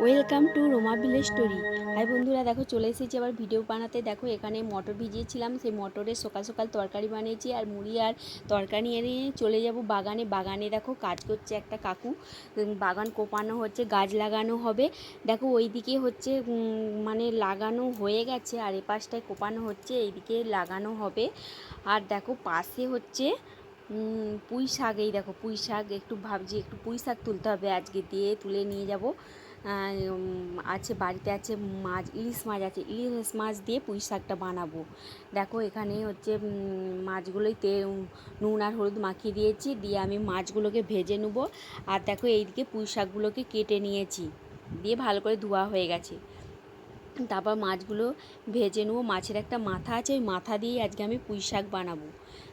Welcome to Roma village story. Hi বন্ধুরা, দেখো চলে এসেছি আবার ভিডিও বানাতে। দেখো, এখানে মটর ভিজিয়েছিলাম, সেই মটরের সকাল সকাল তরকারি বানিয়েছি আর মুড়ি আর তরকারি এনে চলে যাব বাগানে। বাগানে দেখো কাজ করছে একটা কাকু বাগান কোপানো হচ্ছে, গাছ লাগানো হবে। দেখো, ওইদিকে হচ্ছে মানে লাগানো হয়ে গেছে আর এ পাশটায় কোপানো হচ্ছে, এইদিকে লাগানো হবে। আর দেখো, পাশে হচ্ছে পুঁই শাক। এই দেখো, পুঁই শাক, একটু ভাবছি একটু পুঁই শাক তুলতে হবে। আজকে দিয়ে তুলে নিয়ে যাব। আছে, বাড়িতে আছে মাছ, ইলিশ মাছ আছে, ইলিশ মাছ দিয়ে পুঁই শাকটা বানাবো। দেখো, এখানে হচ্ছে মাছগুলোই তেল নুন আর হলুদ মাখিয়ে দিয়েছি, দিয়ে আমি মাছগুলোকে ভেজে নেব। আর দেখো, এইদিকে পুঁই শাকগুলোকে কেটে নিয়েছি, দিয়ে ভালো করে ধোয়া হয়ে গেছে। তারপর মাছগুলো ভেজে নেব। মাছের একটা মাথা আছে, ওই মাথা দিয়ে আজকে আমি পুঁই শাক বানাবো।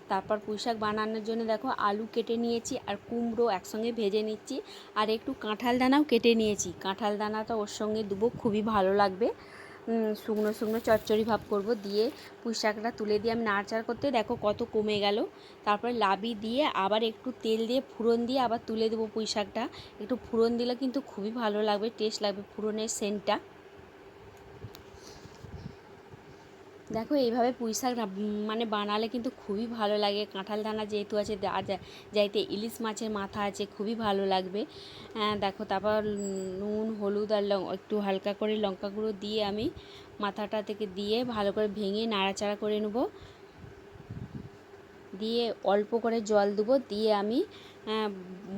তারপর পুঁই শাক বানানোর জন্য দেখো আলু কেটে নিয়েছি আর কুমড়ো একসঙ্গে ভেজে নিচ্ছি। আর একটু কাঁঠাল দানাও কেটে নিয়েছি। কাঁঠাল দানাটা ওর সঙ্গে দেবো, খুবই ভালো লাগবে। শুকনো শুকনো চচ্চড়ি ভাব করব। দিয়ে পুঁই শাকটা তুলে দিয়ে আমি নাড়চাড় করতে দেখো কত কমে গেল। তারপরে লাবি দিয়ে আবার একটু তেল দিয়ে ফুরন দিয়ে আবার তুলে দেবো পুঁই শাকটা। একটু ফুরন দিলে কিন্তু খুবই ভালো লাগবে, টেস্ট লাগবে ফুরনের সেন্টটা। দেখো এইভাবে পুঁই শাক মানে বানালে কিন্তু খুবই ভালো লাগে। কাঁঠাল দানা যেহেতু আছে যাইতে ইলিশ মাছের মাথা আছে খুবই ভালো লাগবে। হ্যাঁ, দেখো তারপর নুন হলুদ আর একটু হালকা করে লঙ্কা গুঁড়ো দিয়ে আমি মাথাটা থেকে দিয়ে ভালো করে ভেঙে নাড়াচাড়া করে নেব। দিয়ে অল্প করে জল দেবো দিয়ে আমি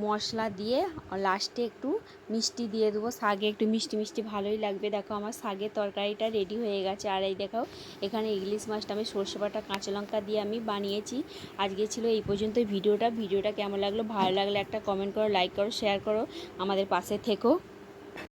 মশলা দিয়ে লাস্টে একটু মিষ্টি দিয়ে দেবো। শাগে একটু মিষ্টি মিষ্টি ভালোই লাগবে। দেখো আমার শাগের তরকারিটা রেডি হয়ে গেছে। আর এই দেখো, এখানে ইলিশ মাছটা আমি সর্ষে বাটা, কাঁচা লঙ্কা দিয়ে আমি বানিয়েছি। আজকে ছিল এই পর্যন্ত ভিডিওটা। ভিডিওটা কেমন লাগল? ভালো লাগলে একটা কমেন্ট করো লাইক করো শেয়ার করো। আমাদের পাশে থেকো।